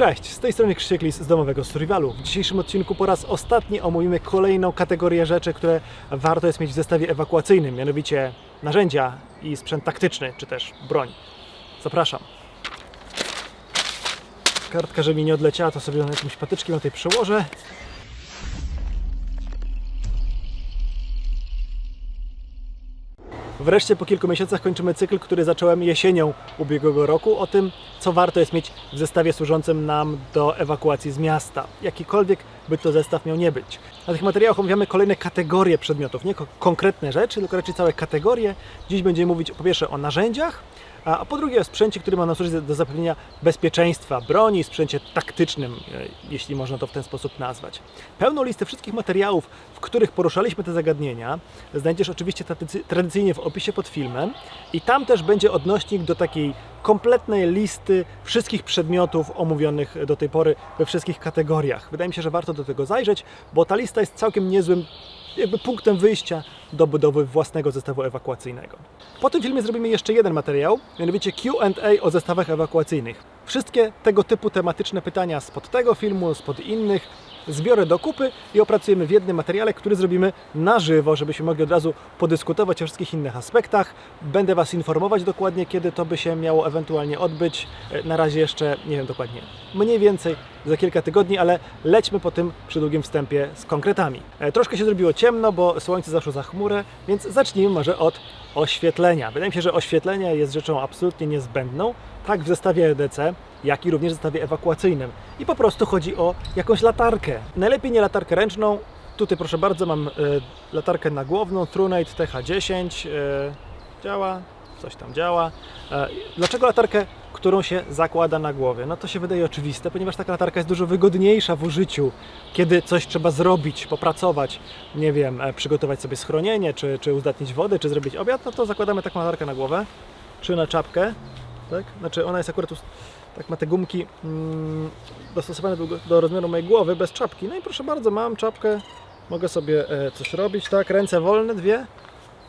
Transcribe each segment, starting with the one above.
Cześć, z tej strony Krzysiek z domowego Survivalu. W dzisiejszym odcinku po raz ostatni omówimy kolejną kategorię rzeczy, które warto jest mieć w zestawie ewakuacyjnym, mianowicie narzędzia i sprzęt taktyczny, czy też broń. Zapraszam. Kartka, żeby mi nie odleciała, to sobie na jakimś patyczkiem tutaj przełożę. Wreszcie po kilku miesiącach kończymy cykl, który zacząłem jesienią ubiegłego roku o tym, co warto jest mieć w zestawie służącym nam do ewakuacji z miasta. Jakikolwiek by to zestaw miał nie być. Na tych materiałach omawiamy kolejne kategorie przedmiotów, nie ko- konkretne rzeczy, tylko raczej całe kategorie. Dziś będziemy mówić po pierwsze o narzędziach, a po drugie o sprzęcie, który ma nam służyć do zapewnienia bezpieczeństwa broni, sprzęcie taktycznym, e, jeśli można to w ten sposób nazwać. Pełną listę wszystkich materiałów, w których poruszaliśmy te zagadnienia, znajdziesz oczywiście tradycy- tradycyjnie w opisie pod filmem i tam też będzie odnośnik do takiej kompletnej listy wszystkich przedmiotów omówionych do tej pory we wszystkich kategoriach. Wydaje mi się, że warto do tego zajrzeć, bo ta lista jest całkiem niezłym jakby punktem wyjścia do budowy własnego zestawu ewakuacyjnego. Po tym filmie zrobimy jeszcze jeden materiał, mianowicie Q&A o zestawach ewakuacyjnych. Wszystkie tego typu tematyczne pytania spod tego filmu, spod innych zbiorę do kupy i opracujemy w jednym materiale, który zrobimy na żywo, żebyśmy mogli od razu podyskutować o wszystkich innych aspektach. Będę Was informować dokładnie, kiedy to by się miało ewentualnie odbyć. E, Na razie jeszcze nie wiem dokładnie. Mniej więcej za kilka tygodni, ale lećmy po tym przydługim wstępie z konkretami. E, Troszkę się zrobiło ciemno, bo słońce zaszło za chmurę, więc zacznijmy może od oświetlenia. Wydaje mi się, że oświetlenie jest rzeczą absolutnie niezbędną, tak w zestawie EDC, jak i również w zestawie ewakuacyjnym. I po prostu chodzi o jakąś latarkę. Najlepiej nie latarkę ręczną. Tutaj proszę bardzo, mam e, latarkę nagłowną Trunate TH10. E, działa, coś tam działa. E, dlaczego latarkę, którą się zakłada na głowie? No to się wydaje oczywiste, ponieważ taka latarka jest dużo wygodniejsza w użyciu, kiedy coś trzeba zrobić, popracować, nie wiem, przygotować sobie schronienie, czy, czy uzdatnić wodę, czy zrobić obiad, no to zakładamy taką latarkę na głowę, czy na czapkę, tak? Znaczy ona jest akurat, tak ma te gumki mm, dostosowane do, do rozmiaru mojej głowy, bez czapki. No i proszę bardzo, mam czapkę, mogę sobie e, coś robić, tak? Ręce wolne, dwie,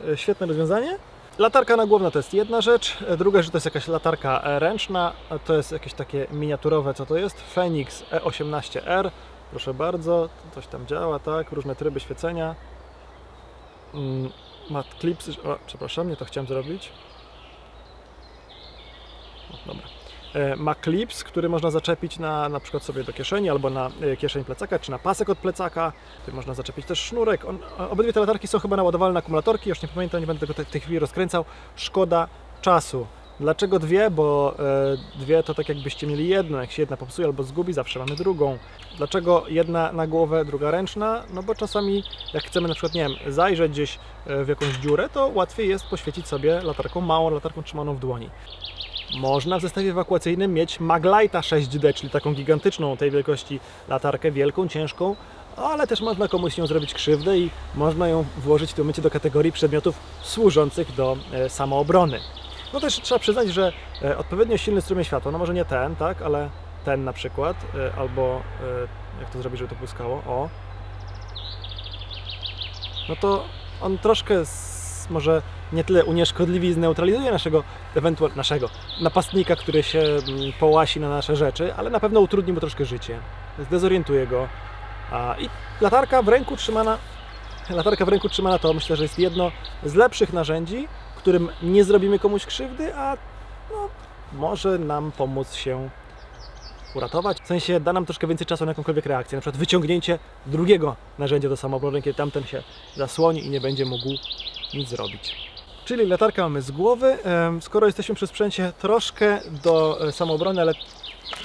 E, świetne rozwiązanie. Latarka nagłowna to jest jedna rzecz, E, druga rzecz to jest jakaś latarka e, ręczna, a to jest jakieś takie miniaturowe, co to jest? Phoenix E E18R, proszę bardzo, coś tam działa, tak? Różne tryby świecenia. Mm, Ma clips, o, przepraszam, nie to chciałem zrobić. Dobra. E, Ma klips, który można zaczepić na, na przykład sobie do kieszeni albo na e, kieszeń plecaka, czy na pasek od plecaka. Tutaj można zaczepić też sznurek. On, obydwie te latarki są chyba naładowalne na akumulatorki, już nie pamiętam, nie będę tego te- w tej chwili rozkręcał. Szkoda czasu. Dlaczego dwie? Bo e, dwie to tak jakbyście mieli jedną, jak się jedna popsuje albo zgubi, zawsze mamy drugą. Dlaczego jedna na głowę, druga ręczna? No bo czasami jak chcemy na przykład, nie wiem, zajrzeć gdzieś w jakąś dziurę, to łatwiej jest poświecić sobie latarką małą, latarką trzymaną w dłoni. Można w zestawie ewakuacyjnym mieć Maglite'a 6D, czyli taką gigantyczną tej wielkości latarkę, wielką, ciężką, ale też można komuś nią zrobić krzywdę i można ją włożyć w tym momencie do kategorii przedmiotów służących do e, samoobrony. No też trzeba przyznać, że e, odpowiednio silny strumień światła, no może nie ten, tak, ale ten na przykład, e, albo jak to zrobić, żeby to błyskało, o, no to on troszkę może nie tyle unieszkodliwi zneutralizuje naszego, ewentualnie naszego napastnika, który się mm, połasi na nasze rzeczy, ale na pewno utrudni mu troszkę życie, zdezorientuje go. I latarka w ręku trzymana, latarka w ręku trzymana to myślę, że jest jedno z lepszych narzędzi, którym nie zrobimy komuś krzywdy, a no, może nam pomóc się uratować. W sensie da nam troszkę więcej czasu na jakąkolwiek reakcję, na przykład wyciągnięcie drugiego narzędzia do samoobrony, kiedy tamten się zasłoni i nie będzie mógł nic zrobić. Czyli latarkę mamy z głowy. Skoro jesteśmy przy sprzęcie troszkę do e, samoobrony, ale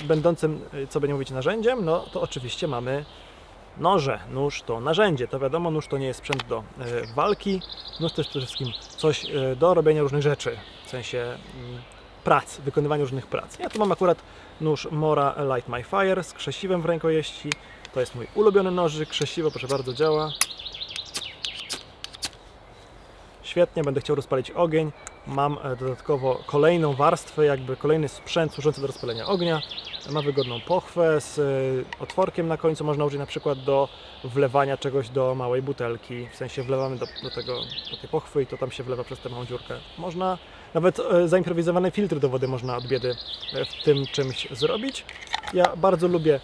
będącym, e, co będzie mówić, narzędziem, no to oczywiście mamy noże. Nóż to narzędzie. To wiadomo, nóż to nie jest sprzęt do e, walki. Nóż to jest przede wszystkim coś do robienia różnych rzeczy. W sensie mm, prac, wykonywania różnych prac. Ja tu mam akurat nóż Mora Light My Fire z krzesiwem w rękojeści. To jest mój ulubiony nożyk. Krzesiwo, proszę bardzo, działa. Świetnie, będę chciał rozpalić ogień. Mam e, dodatkowo kolejną warstwę, jakby kolejny sprzęt służący do rozpalenia ognia. Ma wygodną pochwę z e, otworkiem na końcu. Można użyć na przykład do wlewania czegoś do małej butelki. W sensie wlewamy do, do, tego, do tej pochwy i to tam się wlewa przez tę małą dziurkę. Można nawet e, zaimprowizowane filtry do wody można od biedy w tym czymś zrobić. Ja bardzo lubię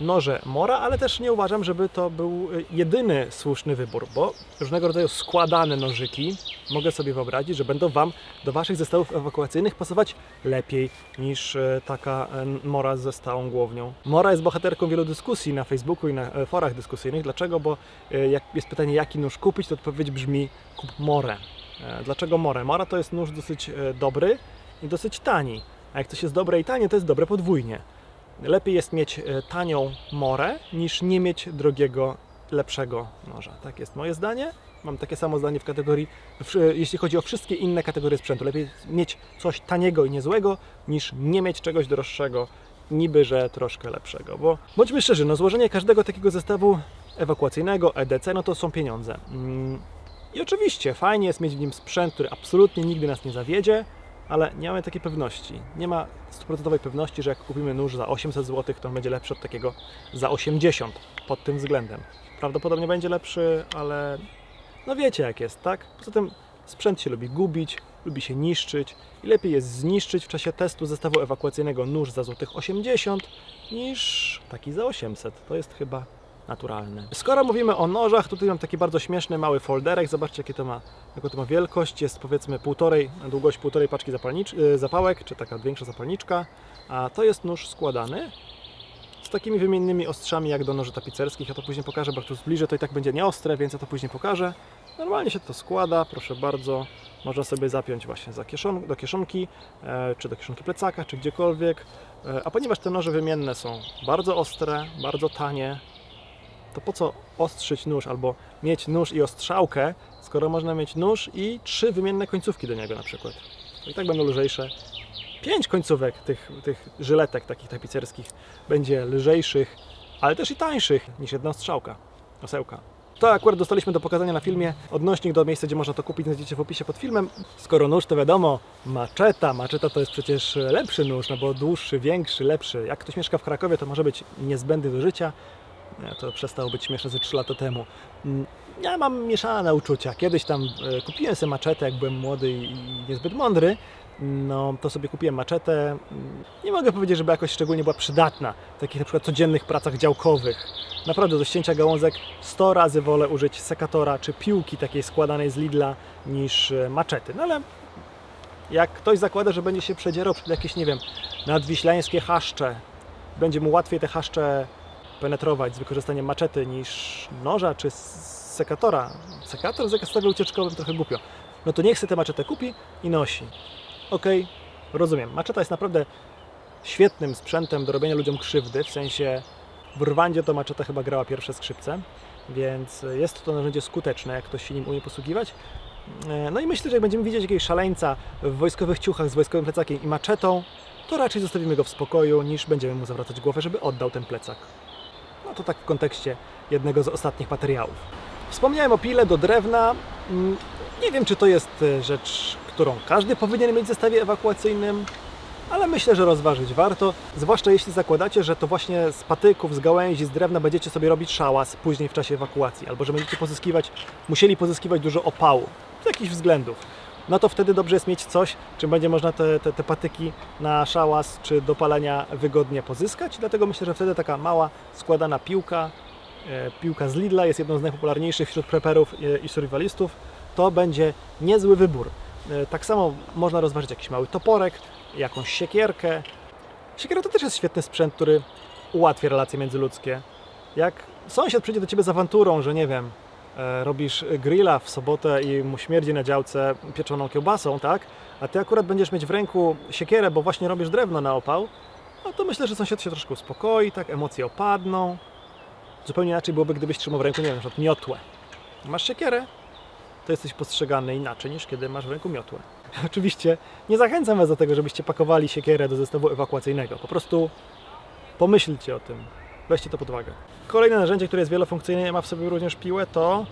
noże Mora, ale też nie uważam, żeby to był y, jedyny słuszny wybór, bo różnego rodzaju składane nożyki mogę sobie wyobrazić, że będą Wam do Waszych zestawów ewakuacyjnych pasować lepiej niż y, taka y, Mora ze stałą głownią. Mora jest bohaterką wielu dyskusji na Facebooku i na forach dyskusyjnych. Dlaczego? Bo jak jest pytanie, jaki nóż kupić, to odpowiedź brzmi kup Morę. E, Dlaczego Morę? Mora to jest nóż dosyć e, dobry i dosyć tani. A jak coś jest dobre i tanie, to jest dobre podwójnie. Lepiej jest mieć e, tanią morę niż nie mieć drogiego, lepszego noża. Tak jest moje zdanie. Mam takie samo zdanie w kategorii, e, jeśli chodzi o wszystkie inne kategorie sprzętu. Lepiej mieć coś taniego i niezłego niż nie mieć czegoś droższego, niby że troszkę lepszego. Bo bądźmy szczerzy, no złożenie każdego takiego zestawu ewakuacyjnego, EDC, no to są pieniądze. Mm, I oczywiście fajnie jest mieć w nim sprzęt, który absolutnie nigdy nas nie zawiedzie, ale nie mamy takiej pewności. Nie ma stuprocentowej pewności, że jak kupimy nóż za 800 zł, to on będzie lepszy od takiego za 80 pod tym względem. Prawdopodobnie będzie lepszy, ale no wiecie jak jest, tak? Poza tym sprzęt się lubi gubić, lubi się niszczyć i lepiej jest zniszczyć w czasie testu zestawu ewakuacyjnego nóż za złotych 80 niż taki za 800. To jest chyba Skoro mówimy o nożach, tutaj mam taki bardzo śmieszny mały folderek. Zobaczcie, jakie to ma, jaką to ma wielkość. Jest powiedzmy półtorej, długość półtorej paczki y, zapałek, czy taka większa zapalniczka. A to jest nóż składany z takimi wymiennymi ostrzami jak do noży tapicerskich. Ja to później pokażę, bo jak tu zbliżę, to i tak będzie nieostre, więc ja to później pokażę. Normalnie się to składa, proszę bardzo. Można sobie zapiąć właśnie za kieszon, do kieszonki, e, czy do kieszonki plecaka, czy gdziekolwiek. E, a ponieważ te noże wymienne są bardzo ostre, bardzo tanie, to po co ostrzyć nóż albo mieć nóż i ostrzałkę, skoro można mieć nóż i trzy wymienne końcówki do niego na przykład. To i tak będą lżejsze. Pięć końcówek tych, tych żyletek takich tapicerskich będzie lżejszych, ale też i tańszych niż jedna ostrzałka, osełka. To akurat dostaliśmy do pokazania na filmie. Odnośnik do miejsca, gdzie można to kupić, znajdziecie w opisie pod filmem. Skoro nóż, to wiadomo, maczeta. Maczeta to jest przecież lepszy nóż, no bo dłuższy, większy, lepszy. Jak ktoś mieszka w Krakowie, to może być niezbędny do życia. To przestało być śmieszne ze 3 lata temu. Mm, Ja mam mieszane uczucia. Kiedyś tam e, kupiłem sobie maczetę, jak byłem młody i niezbyt mądry. No, to sobie kupiłem maczetę. Mm, Nie mogę powiedzieć, żeby jakoś szczególnie była przydatna w takich na przykład codziennych pracach działkowych. Naprawdę do ścięcia gałązek 100 razy wolę użyć sekatora czy piłki takiej składanej z Lidla niż e, maczety. No ale jak ktoś zakłada, że będzie się przedzierał przed jakieś, nie wiem, nadwiślańskie chaszcze, będzie mu łatwiej te chaszcze penetrować z wykorzystaniem maczety niż noża czy sekatora. Sekator w zestawie ucieczkowym trochę głupio. No to niech sobie tę maczetę kupi i nosi. Okej, rozumiem. Maczeta jest naprawdę świetnym sprzętem do robienia ludziom krzywdy, w sensie w Rwandzie to maczeta chyba grała pierwsze skrzypce, więc jest to narzędzie skuteczne, jak ktoś się nim umie posługiwać. E, No i myślę, że jak będziemy widzieć jakiegoś szaleńca w wojskowych ciuchach z wojskowym plecakiem i maczetą, to raczej zostawimy go w spokoju, niż będziemy mu zawracać głowę, żeby oddał ten plecak. No to tak w kontekście jednego z ostatnich materiałów. Wspomniałem o pile do drewna. Mm, Nie wiem, czy to jest e, rzecz, którą każdy powinien mieć w zestawie ewakuacyjnym, ale myślę, że rozważyć warto, zwłaszcza jeśli zakładacie, że to właśnie z patyków, z gałęzi, z drewna będziecie sobie robić szałas później w czasie ewakuacji, albo że będziecie pozyskiwać, musieli pozyskiwać dużo opału z jakichś względów. No to wtedy dobrze jest mieć coś, czym będzie można te, te, te patyki na szałas czy do palenia wygodnie pozyskać. Dlatego myślę, że wtedy taka mała, składana piłka, e, piłka z Lidla jest jedną z najpopularniejszych wśród preperów e, i survivalistów. To będzie niezły wybór. E, Tak samo można rozważyć jakiś mały toporek, jakąś siekierkę. Siekiera to też jest świetny sprzęt, który ułatwia relacje międzyludzkie. Jak sąsiad przyjdzie do ciebie z awanturą, że nie wiem, robisz grilla w sobotę i mu śmierdzi na działce pieczoną kiełbasą, tak? A ty akurat będziesz mieć w ręku siekierę, bo właśnie robisz drewno na opał, no to myślę, że sąsiad się troszkę uspokoi, tak? Emocje opadną. Zupełnie inaczej byłoby, gdybyś trzymał w ręku, nie wiem, na miotłę. Masz siekierę, to jesteś postrzegany inaczej niż kiedy masz w ręku miotłę. Oczywiście nie zachęcam Was do tego, żebyście pakowali siekierę do zestawu ewakuacyjnego. Po prostu pomyślcie o tym. Weźcie to pod uwagę. Kolejne narzędzie, które jest wielofunkcyjne, ma w sobie również piłę, to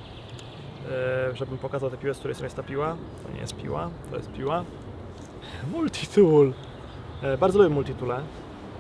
e, żebym pokazał tę piłę, z której strony jest ta piła. To nie jest piła, to jest piła. Multitool. E, bardzo lubię multitoole.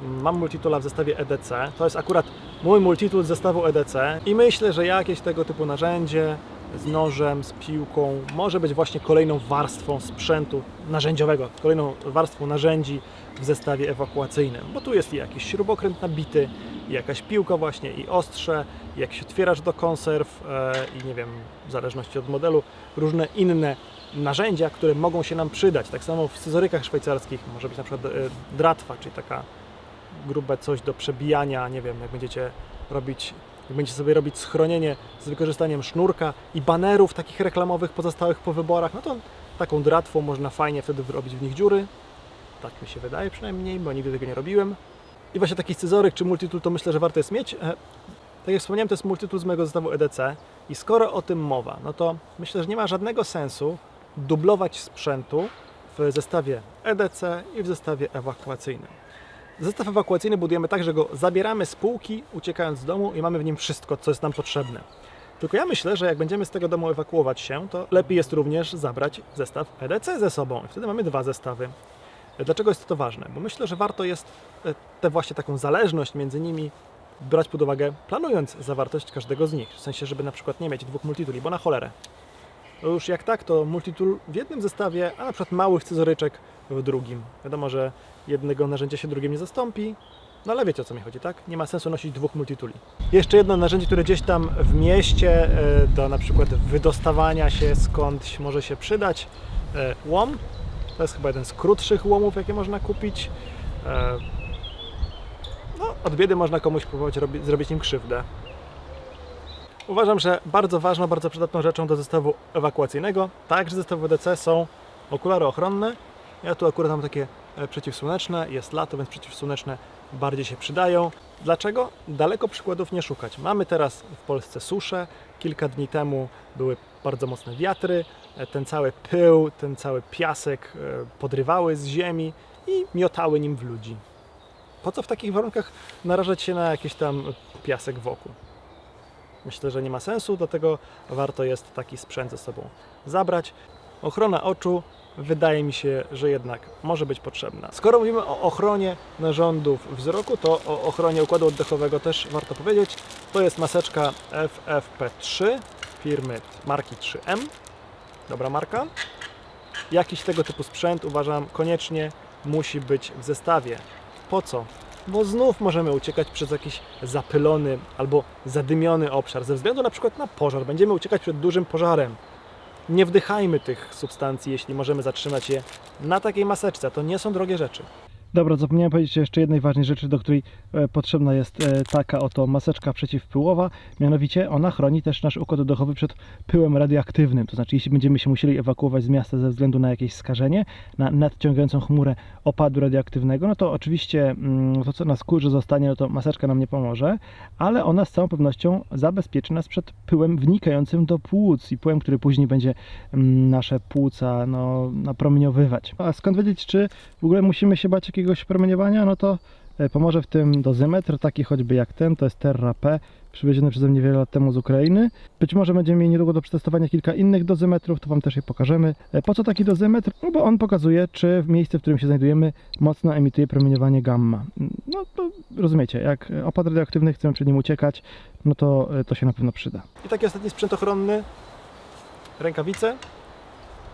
Mam multitoola w zestawie EDC. To jest akurat mój multitool z zestawu EDC i myślę, że jakieś tego typu narzędzie z nożem, z piłką, może być właśnie kolejną warstwą sprzętu narzędziowego, kolejną warstwą narzędzi w zestawie ewakuacyjnym, bo tu jest i jakiś śrubokręt nabity, i jakaś piłka właśnie, i ostrze, i jakiś otwieracz do konserw e, i nie wiem, w zależności od modelu, różne inne narzędzia, które mogą się nam przydać. Tak samo w scyzorykach szwajcarskich może być na przykład e, dratwa, czyli taka grube coś do przebijania, nie wiem, jak będziecie robić, jak będziecie sobie robić schronienie z wykorzystaniem sznurka i banerów takich reklamowych pozostałych po wyborach, no to taką dratwą można fajnie wtedy wyrobić w nich dziury. Tak mi się wydaje przynajmniej, bo nigdy tego nie robiłem. I właśnie taki scyzoryk czy multitool to myślę, że warto jest mieć. E, Tak jak wspomniałem, to jest multitool z mojego zestawu EDC i skoro o tym mowa, no to myślę, że nie ma żadnego sensu dublować sprzętu w zestawie EDC i w zestawie ewakuacyjnym. Zestaw ewakuacyjny budujemy tak, że go zabieramy z półki, uciekając z domu i mamy w nim wszystko, co jest nam potrzebne. Tylko ja myślę, że jak będziemy z tego domu ewakuować się, to lepiej jest również zabrać zestaw EDC ze sobą. Wtedy mamy dwa zestawy. Dlaczego jest to ważne? Bo myślę, że warto jest e, tę właśnie taką zależność między nimi brać pod uwagę, planując zawartość każdego z nich. W sensie, żeby na przykład nie mieć dwóch multituli, bo na cholerę. To już jak tak, to multitool w jednym zestawie, a na przykład małych scyzoryczek w drugim. Wiadomo, że jednego narzędzia się drugim nie zastąpi, no ale wiecie o co mi chodzi, tak? Nie ma sensu nosić dwóch multituli. Jeszcze jedno narzędzie, które gdzieś tam w mieście e, do na przykład wydostawania się skądś może się przydać. E, Łom. To jest chyba jeden z krótszych łomów, jakie można kupić. E, No, od biedy można komuś próbować robi, zrobić nim krzywdę. Uważam, że bardzo ważną, bardzo przydatną rzeczą do zestawu ewakuacyjnego, także zestawu DC są okulary ochronne. Ja tu akurat mam takie przeciwsłoneczne, jest lato, więc przeciwsłoneczne bardziej się przydają. Dlaczego? Daleko przykładów nie szukać. Mamy teraz w Polsce suszę. Kilka dni temu były bardzo mocne wiatry. E, Ten cały pył, ten cały piasek e, podrywały z ziemi i miotały nim w ludzi. Po co w takich warunkach narażać się na jakiś tam piasek wokół? Myślę, że nie ma sensu, dlatego warto jest taki sprzęt ze sobą zabrać. Ochrona oczu wydaje mi się, że jednak może być potrzebna. Skoro mówimy o ochronie narządów wzroku, to o ochronie układu oddechowego też warto powiedzieć. To jest maseczka FFP3 firmy marki 3M. Dobra marka. Jakiś tego typu sprzęt uważam koniecznie musi być w zestawie. Po co? Bo znów możemy uciekać przez jakiś zapylony albo zadymiony obszar ze względu na przykład na pożar. Będziemy uciekać przed dużym pożarem. Nie wdychajmy tych substancji, jeśli możemy zatrzymać je na takiej maseczce. To nie są drogie rzeczy. Dobra, zapomniałem powiedzieć jeszcze jednej ważnej rzeczy, do której e, potrzebna jest e, taka oto maseczka przeciwpyłowa. Mianowicie ona chroni też nasz układ oddechowy przed pyłem radioaktywnym. To znaczy, jeśli będziemy się musieli ewakuować z miasta ze względu na jakieś skażenie, na nadciągającą chmurę opadu radioaktywnego, no to oczywiście mm, to, co na skórze zostanie, no to maseczka nam nie pomoże, ale ona z całą pewnością zabezpieczy nas przed pyłem wnikającym do płuc i pyłem, który później będzie mm, nasze płuca no, napromieniowywać. A skąd wiedzieć, czy w ogóle musimy się bać jakiegoś promieniowania? No to e, pomoże w tym dozymetr, taki choćby jak ten, to jest Terra P, przywieziony przeze mnie wiele lat temu z Ukrainy. Być może będziemy mieli niedługo do przetestowania kilka innych dozymetrów, to Wam też je pokażemy. E, Po co taki dozymetr? No bo on pokazuje, czy w miejsce, w którym się znajdujemy, mocno emituje promieniowanie gamma. No to rozumiecie, jak opad radioaktywny, chcemy przed nim uciekać, no to e, to się na pewno przyda. I taki ostatni sprzęt ochronny. Rękawice.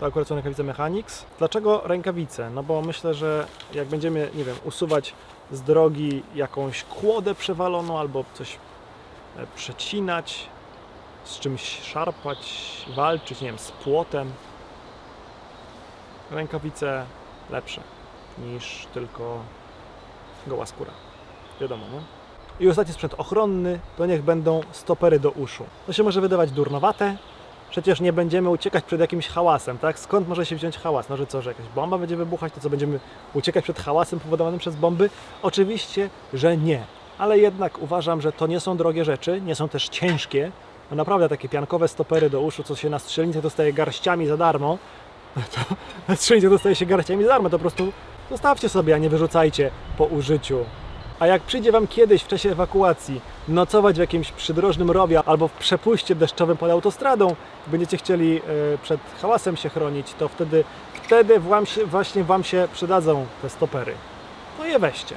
To akurat są rękawice Mechanix. Dlaczego rękawice? No bo myślę, że jak będziemy, nie wiem, usuwać z drogi jakąś kłodę przewaloną albo coś e, przecinać, z czymś szarpać, walczyć, nie wiem, z płotem. Rękawice lepsze niż tylko goła skóra. Wiadomo, nie? I ostatni sprzęt ochronny to niech będą stopery do uszu. To się może wydawać durnowate, przecież nie będziemy uciekać przed jakimś hałasem, tak? Skąd może się wziąć hałas? No, że co, że jakaś bomba będzie wybuchać, to co, będziemy uciekać przed hałasem powodowanym przez bomby? Oczywiście, że nie. Ale jednak uważam, że to nie są drogie rzeczy, nie są też ciężkie. No naprawdę takie piankowe stopery do uszu, co się na strzelnicach dostaje garściami za darmo, to na strzelnicach dostaje się garściami za darmo, to po prostu zostawcie sobie, a nie wyrzucajcie po użyciu. A jak przyjdzie Wam kiedyś w czasie ewakuacji nocować w jakimś przydrożnym rowie albo w przepuście deszczowym pod autostradą, będziecie chcieli e, przed hałasem się chronić, to wtedy, wtedy właśnie Wam się przydadzą te stopery. No je weźcie.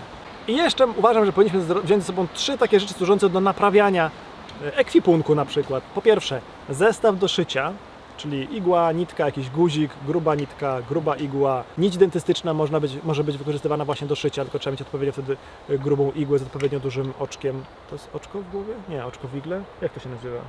I jeszcze uważam, że powinniśmy wziąć ze sobą trzy takie rzeczy służące do naprawiania e, ekwipunku na przykład. Po pierwsze, zestaw do szycia, czyli igła, nitka, jakiś guzik, gruba nitka, gruba igła. Nić dentystyczna można być, może być wykorzystywana właśnie do szycia, tylko trzeba mieć odpowiednio wtedy e, grubą igłę z odpowiednio dużym oczkiem. To jest oczko w głowie? Nie, oczko w igle? Jak to się nazywa?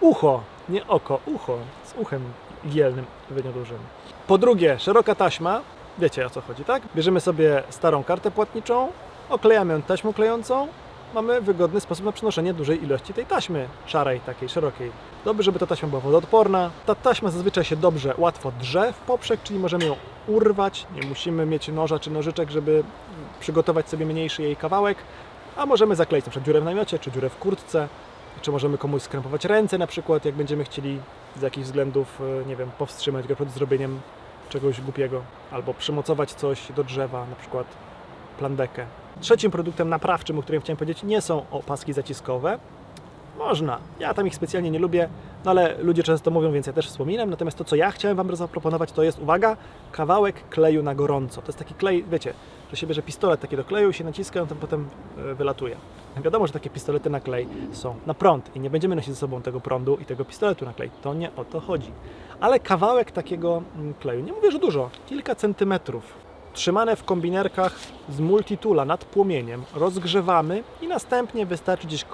Ucho, nie oko, ucho z uchem igielnym odpowiednio dużym. Po drugie, szeroka taśma. Wiecie o co chodzi, tak? Bierzemy sobie starą kartę płatniczą, oklejamy ją taśmą klejącą, mamy wygodny sposób na przenoszenie dużej ilości tej taśmy szarej, takiej szerokiej. Dobrze, żeby ta taśma była wodoodporna. Ta taśma zazwyczaj się dobrze, łatwo drze w poprzek, czyli możemy ją urwać. Nie musimy mieć noża czy nożyczek, żeby przygotować sobie mniejszy jej kawałek, a możemy zakleić przykład dziurę w namiocie, czy dziurę w kurtce, czy możemy komuś skrępować ręce na przykład, jak będziemy chcieli z jakichś względów, e, nie wiem, powstrzymać go przed zrobieniem czegoś głupiego, albo przymocować coś do drzewa, na przykład plandekę. Trzecim produktem naprawczym, o którym chciałem powiedzieć, nie są opaski zaciskowe. Można. Ja tam ich specjalnie nie lubię, no ale ludzie często mówią, więc ja też wspominam. Natomiast to, co ja chciałem Wam zaproponować, to jest, uwaga, kawałek kleju na gorąco. To jest taki klej, wiecie, że się bierze pistolet taki do kleju, się naciska, on tam potem e, wylatuje. Wiadomo, że takie pistolety na klej są na prąd i nie będziemy nosić ze sobą tego prądu i tego pistoletu na klej. To nie o to chodzi. Ale kawałek takiego mm, kleju, nie mówię, że dużo, kilka centymetrów, trzymane w kombinerkach z multitula nad płomieniem, rozgrzewamy i następnie wystarczy gdzieś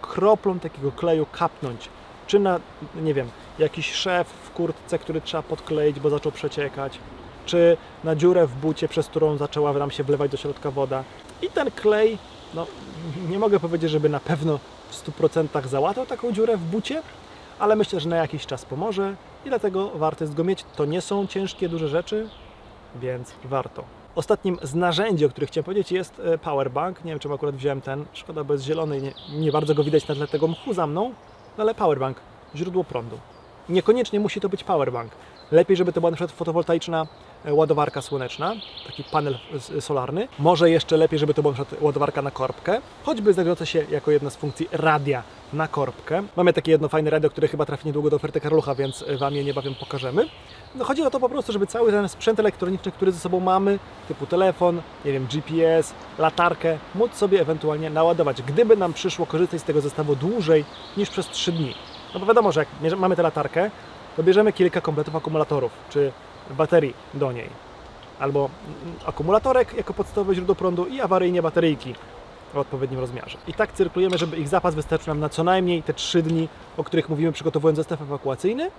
kroplą takiego kleju kapnąć. Czy na, nie wiem, jakiś szef w kurtce, który trzeba podkleić, bo zaczął przeciekać, czy na dziurę w bucie, przez którą zaczęła nam się wlewać do środka woda. I ten klej, no nie mogę powiedzieć, żeby na pewno w 100% załatał taką dziurę w bucie, ale myślę, że na jakiś czas pomoże i dlatego warto jest go mieć. To nie są ciężkie, duże rzeczy, więc warto. Ostatnim z narzędzi, o których chciałem powiedzieć, jest e, powerbank. Nie wiem, czemu akurat wziąłem ten. Szkoda, bo jest zielony i nie, nie bardzo go widać na tle tego mchu za mną. No ale powerbank, źródło prądu. Niekoniecznie musi to być powerbank. Lepiej, żeby to była na przykład fotowoltaiczna e, ładowarka słoneczna, taki panel solarny. Może jeszcze lepiej, żeby to była na przykład ładowarka na korbkę, choćby znajdująca się jako jedna z funkcji radia na korbkę. Mamy takie jedno fajne radio, które chyba trafi niedługo do oferty Karlucha, więc e, Wam je niebawem pokażemy. No chodzi o to po prostu, żeby cały ten sprzęt elektroniczny, który ze sobą mamy, typu telefon, nie wiem, GPS, latarkę, móc sobie ewentualnie naładować, gdyby nam przyszło korzystać z tego zestawu dłużej niż przez 3 dni. No bo wiadomo, że jak mamy tę latarkę, to bierzemy kilka kompletów akumulatorów, czy baterii do niej. Albo mm, akumulatorek jako podstawowe źródło prądu i awaryjnie bateryjki o odpowiednim rozmiarze. I tak cyrklujemy, żeby ich zapas wystarczył nam na co najmniej te 3 dni, o których mówimy przygotowując zestaw ewakuacyjny,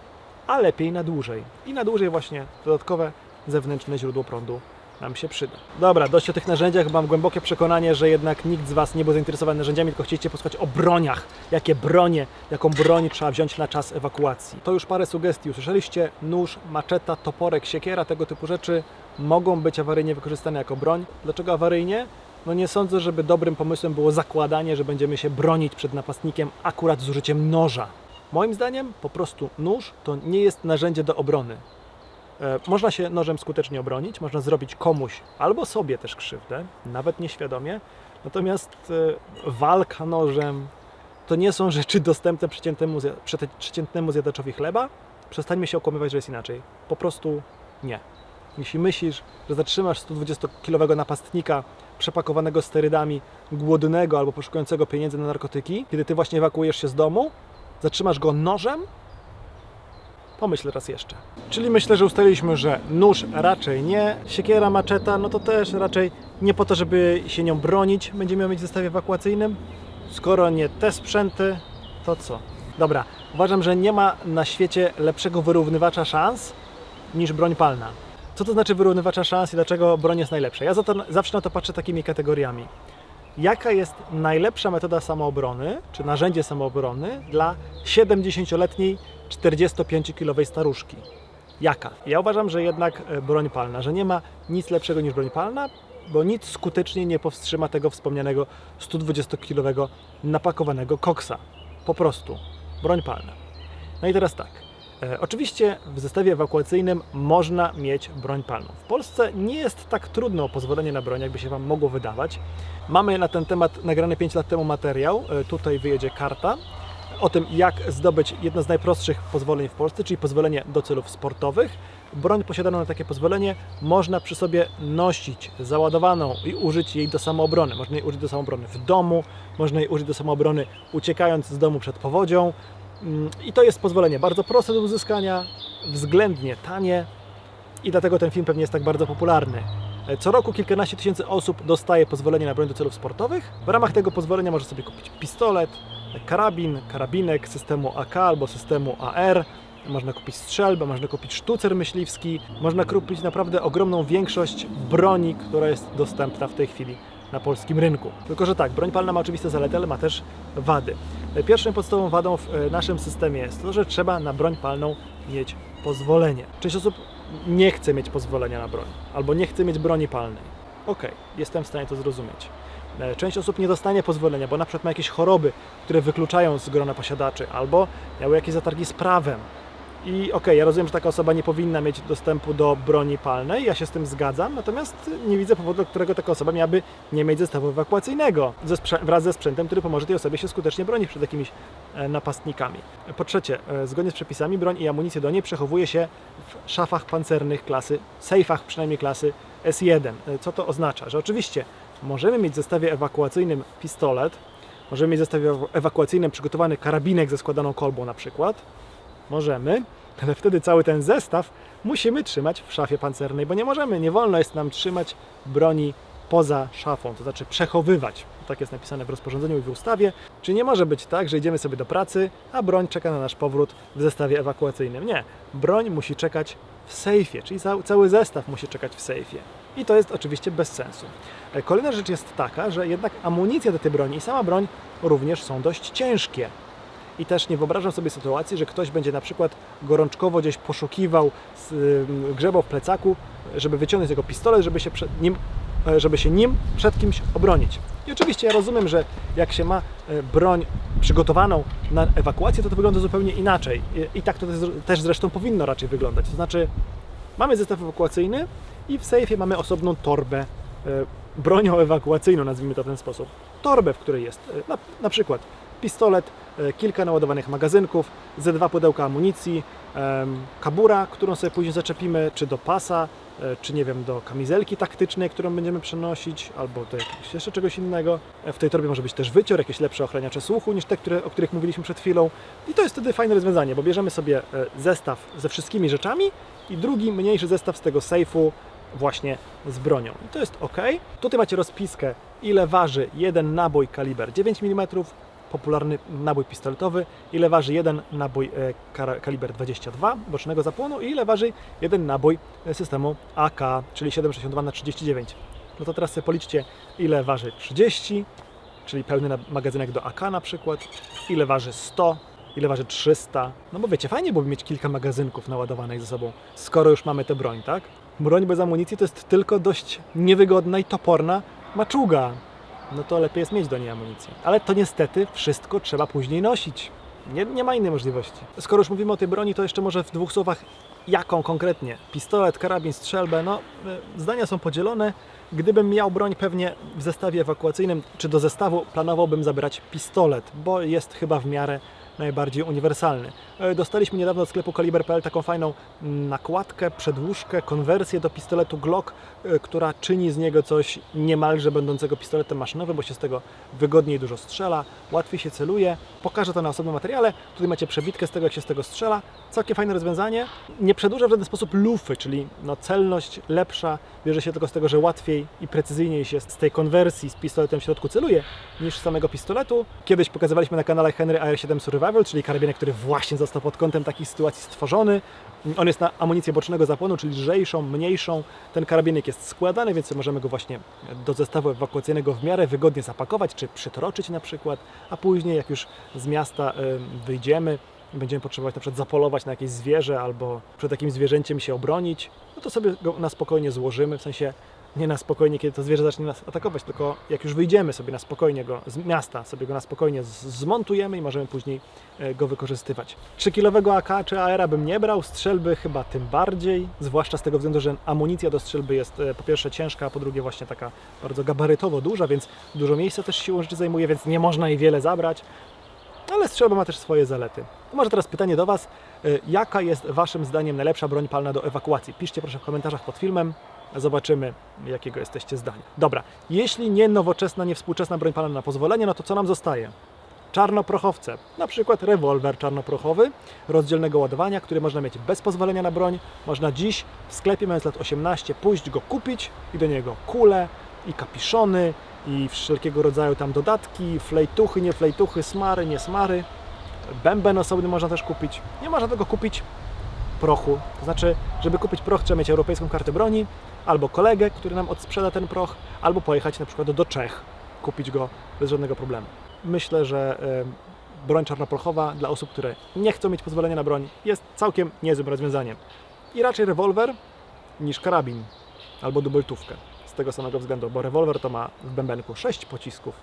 a lepiej na dłużej. I na dłużej właśnie dodatkowe zewnętrzne źródło prądu nam się przyda. Dobra, dość o tych narzędziach. Mam głębokie przekonanie, że jednak nikt z Was nie był zainteresowany narzędziami, tylko chcieliście posłuchać o broniach. Jakie bronie, jaką broń trzeba wziąć na czas ewakuacji. To już parę sugestii usłyszeliście. Nóż, maczeta, toporek, siekiera, tego typu rzeczy mogą być awaryjnie wykorzystane jako broń. Dlaczego awaryjnie? No nie sądzę, żeby dobrym pomysłem było zakładanie, że będziemy się bronić przed napastnikiem akurat z użyciem noża. Moim zdaniem po prostu nóż to nie jest narzędzie do obrony. E, Można się nożem skutecznie obronić, można zrobić komuś albo sobie też krzywdę, nawet nieświadomie. Natomiast e, walka nożem to nie są rzeczy dostępne przeciętnemu, przeciętnemu zjadaczowi chleba. Przestańmy się okłamywać, że jest inaczej. Po prostu nie. Jeśli myślisz, że zatrzymasz 120-kilowego napastnika przepakowanego sterydami, głodnego albo poszukującego pieniędzy na narkotyki, kiedy ty właśnie ewakuujesz się z domu, zatrzymasz go nożem, Pomyśl raz jeszcze. Czyli myślę, że ustaliliśmy, że nóż raczej nie, siekiera, maczeta, no to też raczej nie po to, żeby się nią bronić, będziemy ją mieć w zestawie ewakuacyjnym. Skoro nie te sprzęty, to co? Dobra, uważam, że nie ma na świecie lepszego wyrównywacza szans niż broń palna. Co to znaczy wyrównywacza szans i dlaczego broń jest najlepsza? Ja zawsze na to patrzę takimi kategoriami. Jaka jest najlepsza metoda samoobrony, czy narzędzie samoobrony dla 70-letniej 45-kilowej staruszki? Jaka? Ja uważam, że jednak e, broń palna, że nie ma nic lepszego niż broń palna, bo nic skutecznie nie powstrzyma tego wspomnianego 120-kilowego napakowanego koksa. Po prostu. Broń palna. No i teraz tak. E, oczywiście w zestawie ewakuacyjnym można mieć broń palną. W Polsce nie jest tak trudno o pozwolenie na broń, jakby się Wam mogło wydawać. Mamy na ten temat nagrany 5 lat temu materiał. E, tutaj wyjedzie karta o tym, jak zdobyć jedno z najprostszych pozwoleń w Polsce, czyli pozwolenie do celów sportowych. Broń posiadaną na takie pozwolenie można przy sobie nosić załadowaną i użyć jej do samoobrony. Można jej użyć do samoobrony w domu, można jej użyć do samoobrony uciekając z domu przed powodzią. Mm, I to jest pozwolenie bardzo proste do uzyskania, względnie tanie i dlatego ten film pewnie jest tak bardzo popularny. E, Co roku kilkanaście tysięcy osób dostaje pozwolenie na broń do celów sportowych. W ramach tego pozwolenia może sobie kupić pistolet, karabin, karabinek systemu AK albo systemu AR. Można kupić strzelbę, można kupić sztucer myśliwski, można kupić naprawdę ogromną większość broni, która jest dostępna w tej chwili na polskim rynku. Tylko, że tak, broń palna ma oczywiste zalety, ale ma też wady. Pierwszą podstawową wadą w e, naszym systemie jest to, że trzeba na broń palną mieć pozwolenie. Część osób nie chce mieć pozwolenia na broń, albo nie chce mieć broni palnej. Okej, jestem w stanie to zrozumieć. E, Część osób nie dostanie pozwolenia, bo na przykład ma jakieś choroby, które wykluczają z grona posiadaczy, albo miały jakieś zatargi z prawem. I okej, ja rozumiem, że taka osoba nie powinna mieć dostępu do broni palnej, ja się z tym zgadzam, natomiast nie widzę powodu, dla którego taka osoba miałaby nie mieć zestawu ewakuacyjnego ze wraz ze sprzętem, który pomoże tej osobie się skutecznie bronić przed jakimiś e, napastnikami. Po trzecie, e, zgodnie z przepisami broń i amunicję do niej przechowuje się w szafach pancernych klasy, sejfach przynajmniej klasy S1. E, Co to oznacza? Że oczywiście możemy mieć w zestawie ewakuacyjnym pistolet, możemy mieć w zestawie ewa- ewakuacyjnym przygotowany karabinek ze składaną kolbą na przykład, Możemy, ale wtedy cały ten zestaw musimy trzymać w szafie pancernej, bo nie możemy, nie wolno jest nam trzymać broni poza szafą, to znaczy przechowywać. Tak jest napisane w rozporządzeniu i w ustawie. Czy nie może być tak, że idziemy sobie do pracy, a broń czeka na nasz powrót w zestawie ewakuacyjnym? Nie. Broń musi czekać w sejfie, czyli ca- cały zestaw musi czekać w sejfie. I to jest oczywiście bez sensu. E, Kolejna rzecz jest taka, że jednak amunicja do tej broni i sama broń również są dość ciężkie. I też nie wyobrażam sobie sytuacji, że ktoś będzie na przykład gorączkowo gdzieś poszukiwał, grzebał w plecaku, żeby wyciągnąć jego pistolet, żeby się, przed nim, e, żeby się nim przed kimś obronić. I oczywiście ja rozumiem, że jak się ma e, broń przygotowaną na ewakuację, to to wygląda zupełnie inaczej. I, tak to też- zresztą powinno raczej wyglądać. To znaczy, mamy zestaw ewakuacyjny i w sejfie mamy osobną torbę e, bronią ewakuacyjną, nazwijmy to w ten sposób. Torbę, w której jest na, na przykład pistolet, kilka naładowanych magazynków, ze dwa pudełka amunicji, kabura, którą sobie później zaczepimy, czy do pasa, e, czy nie wiem, do kamizelki taktycznej, którą będziemy przenosić, albo do jakiegoś jeszcze czegoś innego. E, W tej torbie może być też wycior, jakieś lepsze ochraniacze słuchu niż te, które, o których mówiliśmy przed chwilą. I to jest wtedy fajne rozwiązanie, bo bierzemy sobie e, zestaw ze wszystkimi rzeczami i drugi mniejszy zestaw z tego sejfu właśnie z bronią. I to jest ok. Tutaj macie rozpiskę, ile waży jeden nabój kaliber 9 mm, popularny nabój pistoletowy, ile waży jeden nabój e, kaliber 22 bocznego zapłonu i ile waży jeden nabój e, systemu AK, czyli 7,62 na 39 No to teraz sobie policzcie, ile waży 30, czyli pełny magazynek do AK na przykład, ile waży 100, ile waży 300. No bo wiecie, fajnie byłoby mieć kilka magazynków naładowanych ze sobą, skoro już mamy tę broń, tak? Broń bez amunicji to jest tylko dość niewygodna i toporna maczuga. No to lepiej jest mieć do niej amunicję. Ale to niestety wszystko trzeba później nosić. Nie, nie ma innej możliwości. Skoro już mówimy o tej broni, to jeszcze może w dwóch słowach, jaką konkretnie? Pistolet, karabin, strzelbę? No, y, zdania są podzielone. Gdybym miał broń pewnie w zestawie ewakuacyjnym, czy do zestawu planowałbym zabrać pistolet, bo jest chyba w miarę najbardziej uniwersalny. E, Dostaliśmy niedawno od sklepu Kaliber.pl taką fajną nakładkę, przedłużkę, konwersję do pistoletu Glock, e, która czyni z niego coś niemalże będącego pistoletem maszynowym, bo się z tego wygodniej dużo strzela, łatwiej się celuje. Pokażę to na osobnym materiale. Tutaj macie przebitkę z tego, jak się z tego strzela. Całkiem fajne rozwiązanie. Nie przedłuża w żaden sposób lufy, czyli no, celność lepsza. Bierze się tylko z tego, że łatwiej i precyzyjniej się z tej konwersji z pistoletem w środku celuje niż z samego pistoletu. Kiedyś pokazywaliśmy na kanale Henry AR7 Survival, czyli karabinek, który właśnie został pod kątem takich sytuacji stworzony. On jest na amunicję bocznego zapłonu, czyli lżejszą, mniejszą. Ten karabinek jest składany, więc możemy go właśnie do zestawu ewakuacyjnego w miarę wygodnie zapakować, czy przytroczyć na przykład, a później jak już z miasta wyjdziemy, będziemy potrzebować na przykład zapolować na jakieś zwierzę albo przed jakimś zwierzęciem się obronić, no to sobie go na spokojnie złożymy, w sensie nie na spokojnie, kiedy to zwierzę zacznie nas atakować, tylko jak już wyjdziemy sobie na spokojnie go z miasta, sobie go na spokojnie zmontujemy i możemy później e, go wykorzystywać. 3-kilowego AK czy AR bym nie brał, strzelby chyba tym bardziej, zwłaszcza z tego względu, że amunicja do strzelby jest e, po pierwsze ciężka, a po drugie właśnie taka bardzo gabarytowo duża, więc dużo miejsca też siłą rzeczy zajmuje, więc nie można jej wiele zabrać. ale strzelba ma też swoje zalety. Może teraz pytanie do Was, y, jaka jest Waszym zdaniem najlepsza broń palna do ewakuacji? Piszcie proszę w komentarzach pod filmem, zobaczymy jakiego jesteście zdania. Dobra, jeśli nie nowoczesna, nie współczesna broń palna na pozwolenie, no to co nam zostaje? czarnoprochowce, na przykład rewolwer czarnoprochowy rozdzielnego ładowania, który można mieć bez pozwolenia na broń. Można dziś w sklepie mając lat 18 pójść go kupić i do niego kule i kapiszony i wszelkiego rodzaju tam dodatki, flejtuchy, nie flejtuchy, smary, nie smary. Bęben osobny można też kupić. Nie można tego kupić prochu. To znaczy, żeby kupić proch, trzeba mieć europejską kartę broni, albo kolegę, który nam odsprzeda ten proch, albo pojechać na przykład do Czech, kupić go bez żadnego problemu. Myślę, że broń czarnoprochowa dla osób, które nie chcą mieć pozwolenia na broń, jest całkiem niezłym rozwiązaniem. I raczej rewolwer niż karabin albo dubeltówkę. Z tego samego względu, bo rewolwer to ma w bębenku 6 pocisków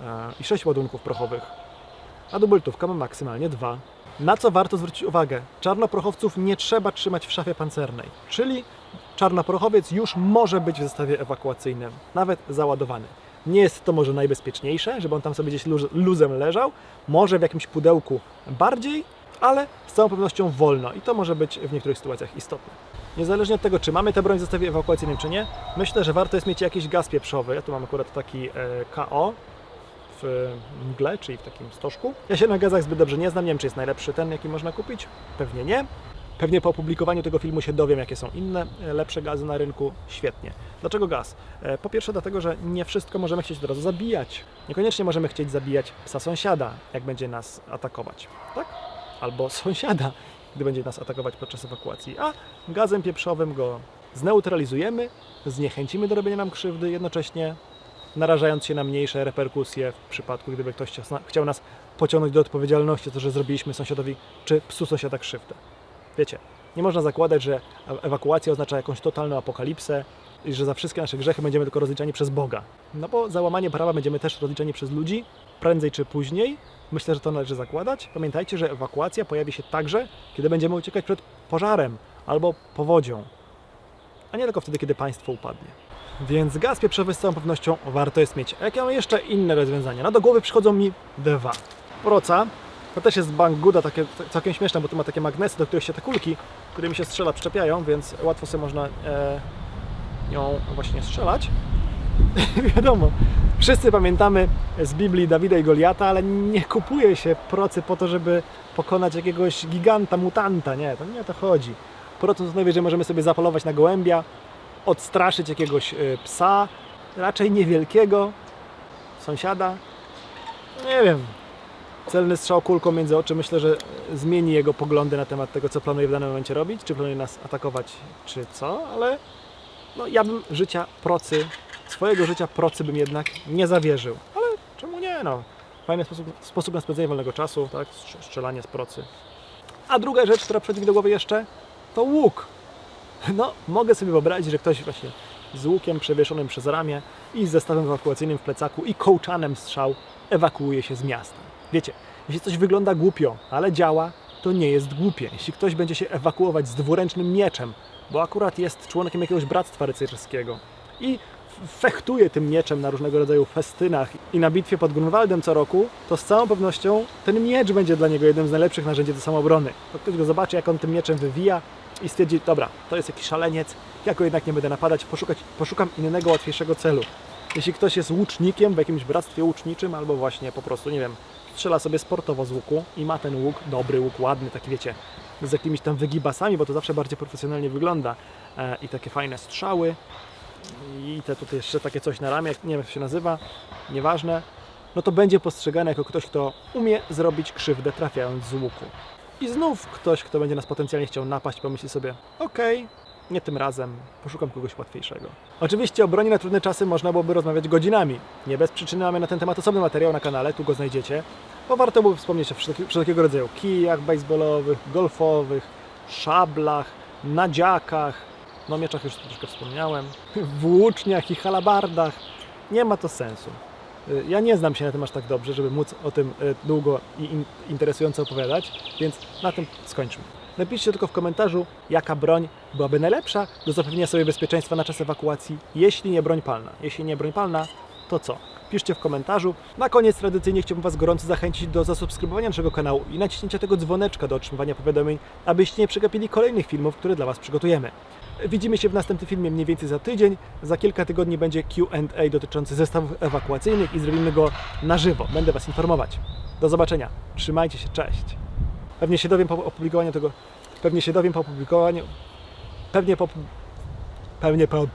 e, i 6 ładunków prochowych, a dubeltówka ma maksymalnie dwa. Na co warto zwrócić uwagę? Czarnoprochowców nie trzeba trzymać w szafie pancernej, czyli czarnoprochowiec już może być w zestawie ewakuacyjnym, nawet załadowany. Nie jest to może najbezpieczniejsze, żeby on tam sobie gdzieś luz- luzem leżał, może w jakimś pudełku bardziej, ale z całą pewnością wolno i to może być w niektórych sytuacjach istotne. Niezależnie od tego, czy mamy tę broń w zestawie ewakuacyjnym, czy nie, myślę, że warto jest mieć jakiś gaz pieprzowy. Ja tu mam akurat taki e, KO, w mgle, czyli w takim stożku. Ja się na gazach zbyt dobrze nie znam, nie wiem czy jest najlepszy ten, jaki można kupić. Pewnie nie. Pewnie po opublikowaniu tego filmu się dowiem, jakie są inne, e, lepsze gazy na rynku. Świetnie. Dlaczego gaz? E, Po pierwsze dlatego, że nie wszystko możemy chcieć od razu zabijać. Niekoniecznie możemy chcieć zabijać psa sąsiada, jak będzie nas atakować. Tak? Albo sąsiada, gdy będzie nas atakować podczas ewakuacji. A gazem pieprzowym go zneutralizujemy, zniechęcimy do robienia nam krzywdy, jednocześnie narażając się na mniejsze reperkusje w przypadku, gdyby ktoś chciał- nas pociągnąć do odpowiedzialności za to, że zrobiliśmy sąsiadowi czy psu sąsiada krzywdę. Wiecie, nie można zakładać, że ewakuacja oznacza jakąś totalną apokalipsę i że za wszystkie nasze grzechy będziemy tylko rozliczani przez Boga. No bo za łamanie prawa będziemy też rozliczani przez ludzi, prędzej czy później. Myślę, że to należy zakładać. Pamiętajcie, że ewakuacja pojawi się także, kiedy będziemy uciekać przed pożarem albo powodzią, a nie tylko wtedy, kiedy państwo upadnie. Więc gaz pieprzowy z całą pewnością warto jest mieć. Jakie mamy jeszcze inne rozwiązania? No do głowy przychodzą mi dwa. Proca, to też jest Banggoda, takie całkiem śmieszne, bo tu ma takie magnesy, do których się te kulki, którymi się strzela, przyczepiają, więc łatwo sobie można e, ją właśnie strzelać. Wiadomo, wszyscy pamiętamy z Biblii Dawida i Goliata, ale nie kupuje się procy po to, żeby pokonać jakiegoś giganta, mutanta. Nie, to nie o to chodzi. Procą to najwyżej możemy sobie zapolować na gołębia, odstraszyć jakiegoś y, psa, raczej niewielkiego, sąsiada. Nie wiem. Celny strzał kulką między oczy myślę, że zmieni jego poglądy na temat tego, co planuje w danym momencie robić, czy planuje nas atakować, czy co, ale no, ja bym życia procy, swojego życia procy bym jednak nie zawierzył. Ale czemu nie, no. Fajny sposób, sposób na spędzenie wolnego czasu, tak, strz- strzelanie z procy. A druga rzecz, która przychodzi mi do głowy jeszcze, to łuk. No, mogę sobie wyobrazić, że ktoś właśnie z łukiem przewieszonym przez ramię i z zestawem ewakuacyjnym w plecaku i kołczanem strzał ewakuuje się z miasta. Wiecie, jeśli coś wygląda głupio, ale działa, to nie jest głupie. Jeśli ktoś będzie się ewakuować z dwuręcznym mieczem, bo akurat jest członkiem jakiegoś bractwa rycerskiego i fechtuje tym mieczem na różnego rodzaju festynach i na bitwie pod Grunwaldem co roku, to z całą pewnością ten miecz będzie dla niego jednym z najlepszych narzędzi do samoobrony. To ktoś go zobaczy, jak on tym mieczem wywija i stwierdzi, dobra, to jest jakiś szaleniec, ja go jednak nie będę napadać, poszukać, poszukam innego, łatwiejszego celu. Jeśli ktoś jest łucznikiem w jakimś bractwie łuczniczym, albo właśnie po prostu, nie wiem, strzela sobie sportowo z łuku i ma ten łuk, dobry łuk, ładny, taki wiecie, z jakimiś tam wygibasami, bo to zawsze bardziej profesjonalnie wygląda. E, i takie fajne strzały. I te tutaj jeszcze takie coś na ramię, nie wiem jak się nazywa, nieważne, no to będzie postrzegany jako ktoś, kto umie zrobić krzywdę trafiając z łuku. I znów ktoś, kto będzie nas potencjalnie chciał napaść, pomyśli sobie, okej, nie tym razem, poszukam kogoś łatwiejszego. Oczywiście o broni na trudne czasy można byłoby rozmawiać godzinami. Nie bez przyczyny mamy na ten temat osobny materiał na kanale, tu go znajdziecie. Bo warto byłoby wspomnieć o wszelki- wszelkiego rodzaju kijach baseballowych, golfowych, szablach, nadziakach, no mieczach już troszkę wspomniałem, włóczniach i halabardach. Nie ma to sensu. Y, Ja nie znam się na tym aż tak dobrze, żeby móc o tym y, długo i in- interesująco opowiadać, więc na tym skończmy. Napiszcie tylko w komentarzu, jaka broń byłaby najlepsza do zapewnienia sobie bezpieczeństwa na czas ewakuacji, jeśli nie broń palna. Jeśli nie broń palna, to co? Piszcie w komentarzu. Na koniec tradycyjnie chciałbym Was gorąco zachęcić do zasubskrybowania naszego kanału i naciśnięcia tego dzwoneczka do otrzymywania powiadomień, abyście nie przegapili kolejnych filmów, które dla Was przygotujemy. Widzimy się w następnym filmie mniej więcej za tydzień. Za kilka tygodni będzie Q&A dotyczący zestawów ewakuacyjnych i zrobimy go na żywo. Będę Was informować. Do zobaczenia. Trzymajcie się. Cześć. Pewnie się dowiem po opublikowaniu tego. Pewnie się dowiem po opublikowaniu. Pewnie po. Pewnie po.